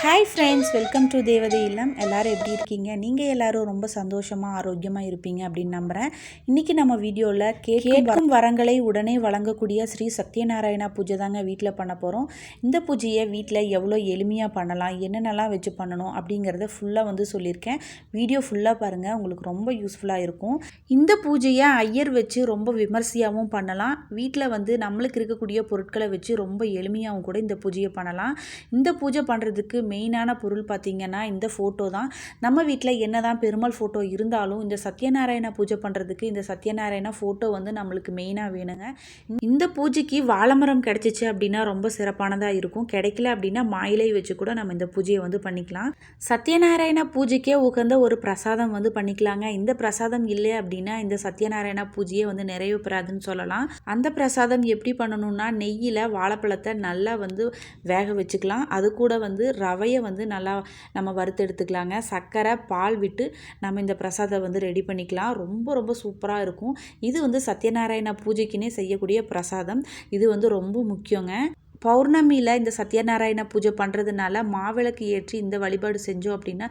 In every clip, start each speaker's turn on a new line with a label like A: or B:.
A: Hi friends welcome to தேவதை இல்லம் எல்லோரும் எப்படி இருக்கீங்க? நீங்கள் எல்லாரும் ரொம்ப சந்தோஷமாக ஆரோக்கியமாக இருப்பீங்க அப்படின்னு நம்புகிறேன் இன்றைக்கி நம்ம வீடியோவில் கேட்கும் வரங்களை உடனே வழங்கக்கூடிய ஸ்ரீ சத்யநாராயணா பூஜை தாங்க வீட்டில் பண்ண போகிறோம் இந்த பூஜையை வீட்டில் எவ்வளோ எளிமையாக பண்ணலாம் என்னென்னலாம் வச்சு பண்ணணும் அப்படிங்கிறத ஃபுல்லாக வந்து சொல்லியிருக்கேன். வீடியோ ஃபுல்லாக பாருங்கள் உங்களுக்கு ரொம்ப யூஸ்ஃபுல்லாக இருக்கும். இந்த பூஜையை ஐயர் வச்சு ரொம்ப விமர்சையாகவும் பண்ணலாம். வீட்டில் வந்து நம்மளுக்கு இருக்கக்கூடிய பொருட்களை வச்சு ரொம்ப எளிமையாகவும் கூட இந்த பூஜையை பண்ணலாம். இந்த பூஜை பண்ணுறதுக்கு மெயினான பொருள் பார்த்திங்கன்னா இந்த ஃபோட்டோ தான். நம்ம வீட்டில் என்ன தான் பெருமாள் ஃபோட்டோ இருந்தாலும் இந்த சத்யநாராயண பூஜை பண்ணுறதுக்கு இந்த சத்யநாராயண ஃபோட்டோ வந்து நம்மளுக்கு மெயினாக வேணுங்க. இந்த பூஜைக்கு வாழைமரம் கிடச்சிச்சு அப்படின்னா ரொம்ப சிறப்பானதாக இருக்கும். கிடைக்கல அப்படின்னா மாயிலை வச்சு கூட நம்ம இந்த பூஜையை வந்து பண்ணிக்கலாம். சத்யநாராயண பூஜைக்கே உகந்த ஒரு பிரசாதம் வந்து பண்ணிக்கலாங்க. இந்த பிரசாதம் இல்லை அப்படின்னா இந்த சத்யநாராயண பூஜையே வந்து நிறைவு பெறாதுன்னு சொல்லலாம். அந்த பிரசாதம் எப்படி பண்ணணும்னா நெய்யில் வாழைப்பழத்தை நல்லா வந்து வேக வச்சுக்கலாம். அது கூட வந்து ரவையை வந்து நல்லா நம்ம வறுத்து எடுத்துக்கலாங்க. சர்க்கரை பால் விட்டு நம்ம இந்த பிரசாதம் வந்து ரெடி பண்ணிக்கலாம். ரொம்ப ரொம்ப சூப்பராக இருக்கும். இது வந்து சத்யநாராயண பூஜைக்குன்னே செய்யக்கூடிய பிரசாதம். இது வந்து ரொம்ப முக்கியங்க. பௌர்ணமியில் இந்த சத்யநாராயண பூஜை பண்ணுறதுனால மாவிளக்கு ஏற்றி இந்த வழிபாடு செஞ்சோம் அப்படின்னா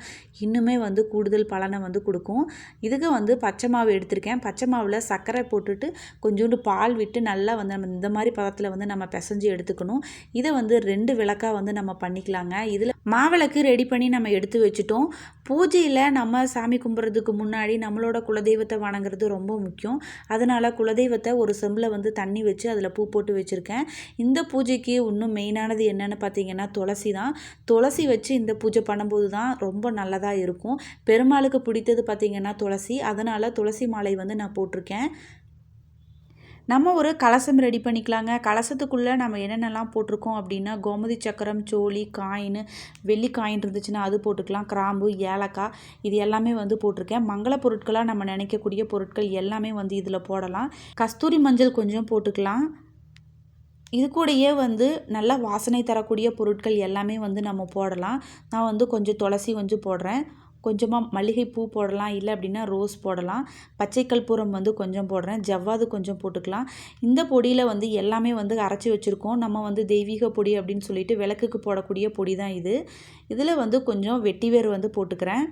A: இன்னுமே வந்து கூடுதல் பலனை வந்து கொடுக்கும். இதுக்கு வந்து பச்சை மாவு எடுத்திருக்கேன். பச்சை மாவில் சர்க்கரை போட்டுட்டு கொஞ்சோண்டு பால் விட்டு நல்லா வந்து நம்ம இந்த மாதிரி பதத்தில் வந்து நம்ம பிசைஞ்சு எடுத்துக்கணும். இதை வந்து ரெண்டு விளக்காக வந்து நம்ம பண்ணிக்கலாங்க. இதில் மாவிளக்கு ரெடி பண்ணி நம்ம எடுத்து வச்சுட்டோம். பூஜையில் நம்ம சாமி கும்பிட்றதுக்கு முன்னாடி நம்மளோட குலதெய்வத்தை வணங்குறது ரொம்ப முக்கியம். அதனால் குலதெய்வத்தை ஒரு செம்பில் வந்து தண்ணி வச்சு அதில் பூ போட்டு வச்சுருக்கேன். இந்த பூஜைக்கு இன்னும் மெயினானது என்னென்னு பார்த்தீங்கன்னா துளசி தான். துளசி வச்சு இந்த பூஜை பண்ணும்போது தான் ரொம்ப நல்லதாக இருக்கும். பெருமாளுக்கு பிடித்தது பார்த்திங்கன்னா துளசி. அதனால் துளசி மாலை வந்து நான் போட்டிருக்கேன். நம்ம ஒரு கலசம் ரெடி பண்ணிக்கலாங்க. கலசத்துக்குள்ளே நம்ம என்னென்னலாம் போட்டிருக்கோம் அப்படின்னா கோமதி சக்கரம் சோழி காயின் வெள்ளி காயின் இருந்துச்சுன்னா அது போட்டுக்கலாம். கிராம்பு ஏலக்காய் இது எல்லாமே வந்து போட்டிருக்கேன். மங்கள பொருட்களாக நம்ம நினைக்கக்கூடிய பொருட்கள் எல்லாமே வந்து இதில் போடலாம். கஸ்தூரி மஞ்சள் கொஞ்சம் போட்டுக்கலாம். இது கூடயே வந்து நல்லா வாசனை தரக்கூடிய பொருட்கள் எல்லாமே வந்து நம்ம போடலாம். நான் வந்து கொஞ்சம் துளசி வந்து போடுறேன். கொஞ்சமாக மல்லிகைப்பூ போடலாம் இல்லை அப்படின்னா ரோஸ் போடலாம். பச்சை கற்பூரம் வந்து கொஞ்சம் போடுறேன். ஜவ்வாது கொஞ்சம் போட்டுக்கலாம். இந்த பொடியில் வந்து எல்லாமே வந்து அரைச்சி வச்சுருக்கோம். நம்ம வந்து தெய்வீக பொடி அப்படின்னு சொல்லிட்டு விளக்குக்கு போடக்கூடிய பொடி தான் இது. இதில் வந்து கொஞ்சம் வெட்டிவேர் வந்து போட்டுக்கிறேன்.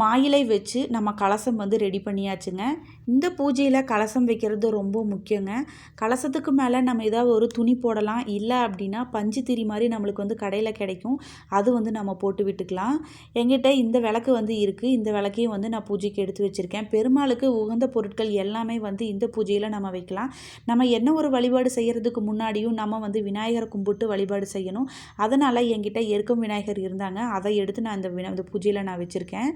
A: மாயிலை வச்சு நம்ம கலசம் வந்து ரெடி பண்ணியாச்சுங்க. இந்த பூஜையில் கலசம் வைக்கிறது ரொம்ப முக்கியங்க. கலசத்துக்கு மேலே நம்ம ஏதாவது ஒரு துணி போடலாம். இல்லை அப்படின்னா பஞ்சு திரி மாதிரி நம்மளுக்கு வந்து கடையில் கிடைக்கும். அது வந்து நம்ம போட்டு விட்டுக்கலாம். எங்கிட்ட இந்த விளக்கு வந்து இருக்குது இந்த விளக்கையும் வந்து நான் பூஜைக்கு எடுத்து வச்சுருக்கேன். பெருமாளுக்கு உகந்த பொருட்கள் எல்லாமே வந்து இந்த பூஜையில் நம்ம வைக்கலாம். நம்ம என்ன ஒரு வழிபாடு செய்கிறதுக்கு முன்னாடியும் நம்ம வந்து விநாயகரை கும்பிட்டு வழிபாடு செய்யணும். அதனால் என்கிட்ட எருக்கும் விநாயகர் இருந்தாங்க. அதை எடுத்து நான் இந்த வினா இந்த பூஜையில் நான் வச்சுருக்கேன்.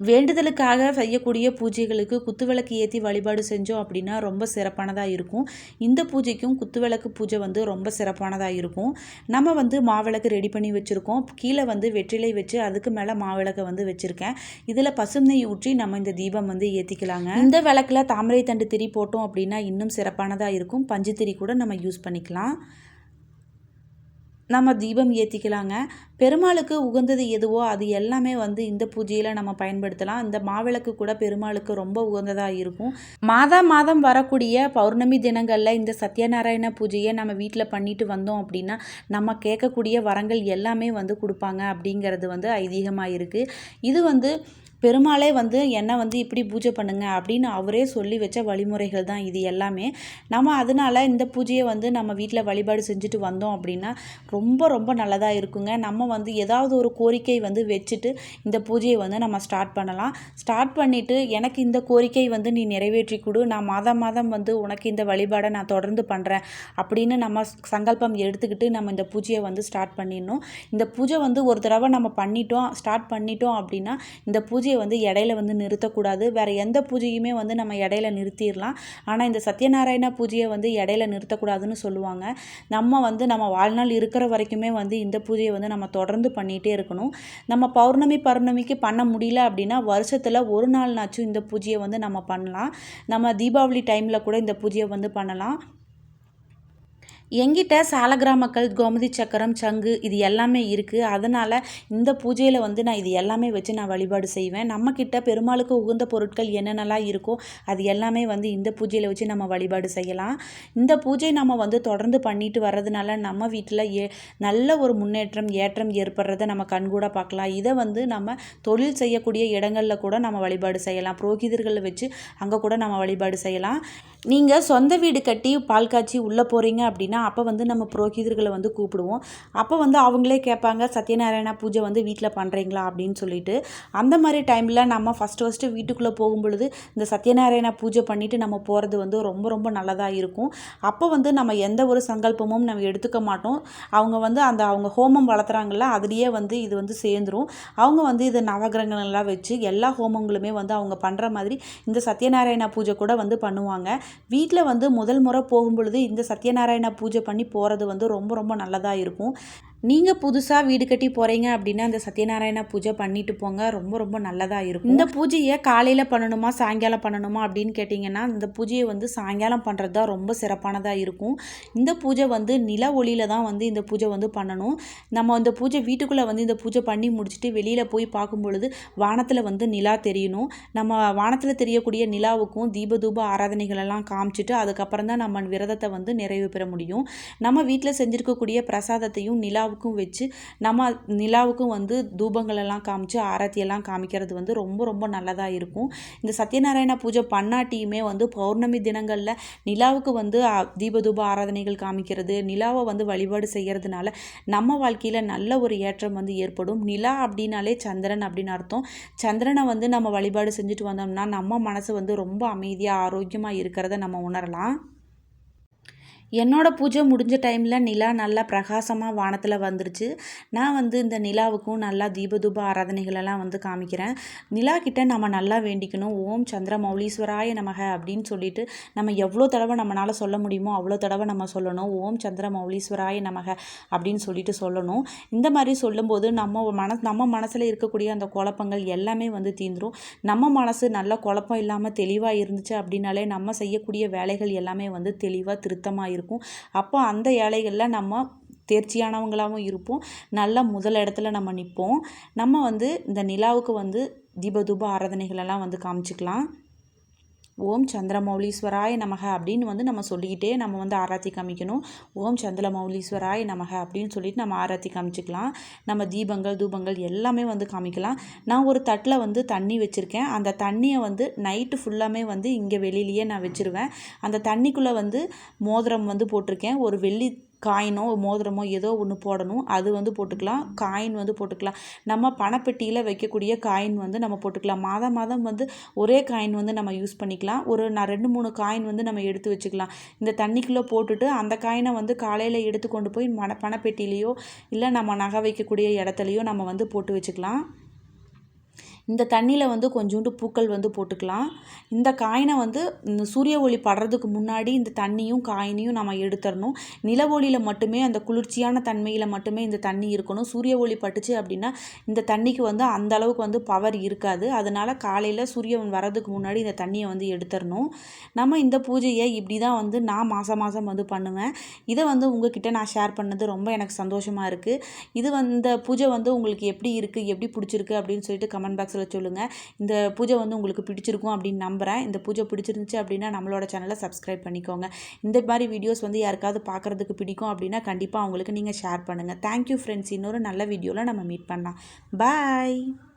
A: வேண்டுதலுக்காக செய்யக்கூடிய பூஜைகளுக்கு குத்துவிளக்கு ஏற்றி வழிபாடு செஞ்சோம் அப்படின்னா ரொம்ப சிறப்பானதாக இருக்கும். இந்த பூஜைக்கும் குத்துவிளக்கு பூஜை வந்து ரொம்ப சிறப்பானதாக இருக்கும். நம்ம வந்து மாவிளக்கு ரெடி பண்ணி வச்சுருக்கோம். கீழே வந்து வெற்றிலை வச்சு அதுக்கு மேலே மாவிளக்கை வந்து வச்சுருக்கேன். இதில் பசும் நெய் ஊற்றி நம்ம இந்த தீபம் வந்து ஏற்றிக்கலாங்க இந்த விளக்கில் தாமரை தண்டு திரி போட்டோம் அப்படின்னா இன்னும் சிறப்பானதாக இருக்கும். பஞ்சு திரி கூட நம்ம யூஸ் பண்ணிக்கலாம். நம்ம தீபம் ஏற்றிக்கலாங்க பெருமாளுக்கு உகந்தது எதுவோ அது எல்லாமே வந்து இந்த பூஜையில் நம்ம பயன்படுத்தலாம். இந்த மாவிளக்கு கூட பெருமாளுக்கு ரொம்ப உகந்ததாக இருக்கும். மாதா மாதம் வரக்கூடிய பௌர்ணமி தினங்களில் இந்த சத்யநாராயண பூஜையை நம்ம வீட்டில் பண்ணிட்டு வந்தோம் அப்படின்னா நம்ம கேட்கக்கூடிய வரங்கள் எல்லாமே வந்து கொடுப்பாங்க அப்படிங்கிறது வந்து ஐதீகமாக இருக்குது இது வந்து பெருமாளே வந்து என்னை வந்து இப்படி பூஜை பண்ணுங்க அப்படின்னு அவரே சொல்லி வச்ச வழிமுறைகள் தான் இது எல்லாமே. நம்ம அதனால் இந்த பூஜையை வந்து நம்ம வீட்டில் வழிபாடு செஞ்சுட்டு வந்தோம் அப்படின்னா ரொம்ப ரொம்ப நல்லதாக இருக்குங்க. நம்ம வந்து ஏதாவது ஒரு கோரிக்கை வந்து வச்சுட்டு இந்த பூஜையை வந்து நம்ம ஸ்டார்ட் பண்ணலாம். ஸ்டார்ட் பண்ணிவிட்டு எனக்கு இந்த கோரிக்கை வந்து நீ நிறைவேற்றி கொடு. நான் மாதம் மாதம் வந்து உனக்கு இந்த வழிபாடை நான் தொடர்ந்து பண்ணுறேன் அப்படின்னு நம்ம சங்கல்பம் எடுத்துக்கிட்டு நம்ம இந்த பூஜையை வந்து ஸ்டார்ட் பண்ணிடணும். இந்த பூஜை வந்து ஒரு தடவை நம்ம பண்ணிட்டோம் ஸ்டார்ட் பண்ணிட்டோம் அப்படின்னா இந்த பூஜை பூஜையை வந்து இடையில வந்து நிறுத்தக்கூடாது. வேறு எந்த பூஜையுமே வந்து நம்ம இடையில நிறுத்திடலாம். ஆனால் இந்த சத்யநாராயண பூஜையை வந்து இடையில நிறுத்தக்கூடாதுன்னு சொல்லுவாங்க. நம்ம வந்து நம்ம வாழ்நாள் இருக்கிற வரைக்குமே வந்து இந்த பூஜையை வந்து நம்ம தொடர்ந்து பண்ணிகிட்டே இருக்கணும். நம்ம பௌர்ணமி பௌர்ணமிக்கு பண்ண முடியல அப்படின்னா வருஷத்தில் ஒரு நாள்னாச்சும் இந்த பூஜையை வந்து நம்ம பண்ணலாம். நம்ம தீபாவளி டைமில் கூட இந்த பூஜையை வந்து பண்ணலாம். எங்கிட்ட சாலகிராமக்கல் கோமதி சக்கரம் சங்கு இது எல்லாமே இருக்குது அதனால் இந்த பூஜையில் வந்து நான் இது எல்லாமே வச்சு நான் வழிபாடு செய்வேன். நம்மக்கிட்ட பெருமாளுக்கு உகந்த பொருட்கள் என்னென்னலாம் இருக்கோ அது எல்லாமே வந்து இந்த பூஜையில் வச்சு நம்ம வழிபாடு செய்யலாம். இந்த பூஜை நம்ம வந்து தொடர்ந்து பண்ணிட்டு வர்றதுனால நம்ம வீட்டில் ஏ நல்ல ஒரு முன்னேற்றம் ஏற்றம் ஏற்படுறத நம்ம கண்கூட பார்க்கலாம். இதை வந்து நம்ம தொழில் செய்யக்கூடிய இடங்களில் கூட நம்ம வழிபாடு செய்யலாம். புரோகிதர்களை வச்சு அங்கே கூட நம்ம வழிபாடு செய்யலாம். நீங்கள் சொந்த வீடு கட்டி பால் காய்ச்சி உள்ளே போகிறீங்க அப்படின்னா அப்போ வந்து நம்ம புரோகிதர்களை வந்து கூப்பிடுவோம். அப்போ வந்து அவங்களே கேட்பாங்க சத்யநாராயணா பூஜை வந்து வீட்டில் பண்ணுறீங்களா அப்படின்னு சொல்லிட்டு. அந்த மாதிரி டைமில் நம்ம ஃபஸ்ட்டு ஃபஸ்ட்டு வீட்டுக்குள்ளே போகும் பொழுது இந்த சத்யநாராயணா பூஜை பண்ணிவிட்டு நம்ம போகிறது வந்து ரொம்ப ரொம்ப நல்லதாக இருக்கும். அப்போ வந்து நம்ம எந்த ஒரு சங்கல்பமும் நம்ம எடுத்துக்க மாட்டோம். அவங்க வந்து அந்த அவங்க ஹோமம் வளர்த்துறாங்கல்ல அதுலேயே வந்து இது வந்து சேர்ந்துரும். அவங்க வந்து இது நவகிரகங்கள்லாம் வச்சு எல்லா ஹோமங்களுமே வந்து அவங்க பண்ணுற மாதிரி இந்த சத்யநாராயணா பூஜை கூட வந்து பண்ணுவாங்க. வீட்டில் வந்து முதல் முறை போகும் பொழுது இந்த சத்யநாராயண பூஜை பூஜை பண்ணி போகிறது வந்து ரொம்ப ரொம்ப நல்லதாக இருக்கும். நீங்கள் புதுசாக வீடு கட்டி போகிறீங்க அப்படின்னா அந்த சத்யநாராயண பூஜை பண்ணிட்டு போங்க. ரொம்ப ரொம்ப நல்லதாக இருக்கும். இந்த பூஜையை காலையில் பண்ணணுமா சாயங்காலம் பண்ணணுமா அப்படின்னு கேட்டிங்கன்னா இந்த பூஜையை வந்து சாயங்காலம் பண்ணுறது தான் ரொம்ப சிறப்பானதாக இருக்கும். இந்த பூஜை வந்து நில ஒளியில் தான் வந்து இந்த பூஜை வந்து பண்ணணும். நம்ம இந்த பூஜை வீட்டுக்குள்ளே வந்து இந்த பூஜை பண்ணி முடிச்சுட்டு வெளியில் போய் பார்க்கும் பொழுது வானத்தில் வந்து நிலா தெரியணும். நம்ம வானத்தில் தெரியக்கூடிய நிலாவுக்கும் தீப தூப ஆராதனைகளெல்லாம் காமிச்சிட்டு அதுக்கப்புறம் தான் நம்ம விரதத்தை வந்து நிறைவு பெற முடியும். நம்ம வீட்டில் செஞ்சுருக்கக்கூடிய பிரசாதத்தையும் நிலா நிலாவுக்கும் வச்சு நம்ம நிலாவுக்கும் வந்து தூபங்களெல்லாம் காமிச்சு ஆரத்தியெல்லாம் காமிக்கிறது வந்து ரொம்ப ரொம்ப நல்லதாக இருக்கும். இந்த சத்யநாராயண பூஜை பண்ணாட்டியுமே வந்து பௌர்ணமி தினங்களில் நிலாவுக்கு வந்து தீப தூப ஆராதனைகள் காமிக்கிறது நிலாவை வந்து வழிபாடு செய்கிறதுனால நம்ம வாழ்க்கையில் நல்ல ஒரு ஏற்றம் வந்து ஏற்படும். நிலா அப்படின்னாலே சந்திரன் அப்படின்னு அர்த்தம். சந்திரனை வந்து நம்ம வழிபாடு செஞ்சுட்டு வந்தோம்னா நம்ம மனசு வந்து ரொம்ப அமைதியாக ஆரோக்கியமாக இருக்கிறத நம்ம உணரலாம். என்னோடய பூஜை முடிஞ்ச டைமில் நிலா நல்லா பிரகாசமாக வானத்தில் வந்துருச்சு. நான் வந்து இந்த நிலாவுக்கும் நல்லா தீபதூப ஆராதனைகளெல்லாம் வந்து காமிக்கிறேன். நிலா கிட்ட நம்ம நல்லா வேண்டிக்கணும். ஓம் சந்திர மௌலீஸ்வராய நமக அப்படின்னு சொல்லிட்டு நம்ம எவ்வளோ தடவை நம்மளால் சொல்ல முடியுமோ அவ்வளோ தடவை நம்ம சொல்லணும். ஓம் சந்திர மௌலீஸ்வராய நமக அப்படின்னு சொல்லிட்டு சொல்லணும். இந்த மாதிரி சொல்லும்போது நம்ம மன நம்ம மனசில் இருக்கக்கூடிய அந்த குழப்பங்கள் எல்லாமே வந்து தீந்துடும் நம்ம மனசு நல்ல குழப்பம் இல்லாமல் தெளிவாக இருந்துச்சு அப்படின்னாலே நம்ம செய்யக்கூடிய வேலைகள் எல்லாமே வந்து தெளிவாக திருத்தமாக இருக்கும். அப்போ அந்த ஏழைகளில் நம்ம தேர்ச்சியானவங்களாகவும் இருப்போம். நல்ல முதல் இடத்துல நம்ம நிற்போம் நம்ம வந்து இந்த நிலாவுக்கு வந்து தீப தூப ஆராதனைகளெல்லாம் வந்து காமிச்சிக்கலாம். ஓம் சந்திரமௌலீஸ்வராய நமக அப்படின்னு வந்து நம்ம சொல்லிக்கிட்டே நம்ம வந்து ஆராத்தி காமிக்கணும். ஓம் சந்திரமௌலீஸ்வராய நமக அப்படின்னு சொல்லிட்டு நம்ம ஆராத்தி காமிச்சிக்கலாம். நம்ம தீபங்கள் தூபங்கள் எல்லாமே வந்து காமிக்கலாம். நான் ஒரு தட்டில் வந்து தண்ணி வச்சுருக்கேன். அந்த தண்ணியை வந்து நைட்டு ஃபுல்லாமே வந்து இங்கே வெளியிலேயே நான் வச்சுருவேன். அந்த தண்ணிக்குள்ளே வந்து மோதிரம் வந்து போட்டிருக்கேன். ஒரு வெள்ளி காயினோ மோதிரமோ ஏதோ ஒன்று போடணும். அது வந்து போட்டுக்கலாம். காயின் வந்து போட்டுக்கலாம். நம்ம பணப்பெட்டியில் வைக்கக்கூடிய காயின் வந்து நம்ம போட்டுக்கலாம். மாதம் மாதம் வந்து ஒரே காயின் வந்து நம்ம யூஸ் பண்ணிக்கலாம். ஒரு நான் ரெண்டு மூணு காயின் வந்து நம்ம எடுத்து வச்சுக்கலாம். இந்த தண்ணிக்குள்ளே போட்டுட்டு அந்த காயினை வந்து காலையில் எடுத்து கொண்டு போய் மன பணப்பெட்டிலேயோ இல்லை நம்ம நகை வைக்கக்கூடிய இடத்துலையோ நம்ம வந்து போட்டு வச்சுக்கலாம். இந்த தண்ணியில் வந்து கொஞ்சோண்டு பூக்கள் வந்து போட்டுக்கலாம். இந்த காயினை வந்து இந்த சூரிய ஒளி படுறதுக்கு முன்னாடி இந்த தண்ணியும் காயினையும் நம்ம எடுத்துடணும் நில ஒளியில் மட்டுமே அந்த குளிர்ச்சியான தன்மையில் மட்டுமே இந்த தண்ணி இருக்கணும். சூரிய ஒளி பட்டுச்சு அப்படின்னா இந்த தண்ணிக்கு வந்து அந்த அளவுக்கு வந்து பவர் இருக்காது. அதனால் காலையில் சூரியன் வரதுக்கு முன்னாடி இந்த தண்ணியை வந்து எடுத்துடணும் நம்ம இந்த பூஜையை இப்படி தான் வந்து நான் மாதம் மாதம் வந்து பண்ணுவேன். இதை வந்து உங்ககிட்ட நான் ஷேர் பண்ணது ரொம்ப எனக்கு சந்தோஷமாக இருக்குது இது வந்து பூஜை வந்து உங்களுக்கு எப்படி இருக்குது எப்படி பிடிச்சிருக்கு அப்படின்னு சொல்லிட்டு கமெண்ட் பாக்ஸில் சொல்ல சொல்லுங்கள் இந்த பூஜை வந்து உங்களுக்கு பிடிச்சிருக்கும் அப்படின்னு நம்புகிறேன் இந்த பூஜை பிடிச்சிருந்துச்சு அப்படின்னா நம்மளோட சேனலை சப்ஸ்கிரைப் பண்ணிக்கோங்க. இந்த மாதிரி வீடியோஸ் வந்து யாருக்காவது பார்க்குறதுக்கு பிடிக்கும் அப்படின்னா கண்டிப்பாக அவங்களுக்கு நீங்கள் ஷேர் பண்ணுங்கள் தேங்க்யூ ஃப்ரெண்ட்ஸ் இன்னொரு நல்ல வீடியோவில் நம்ம மீட் பண்ணலாம். பாய்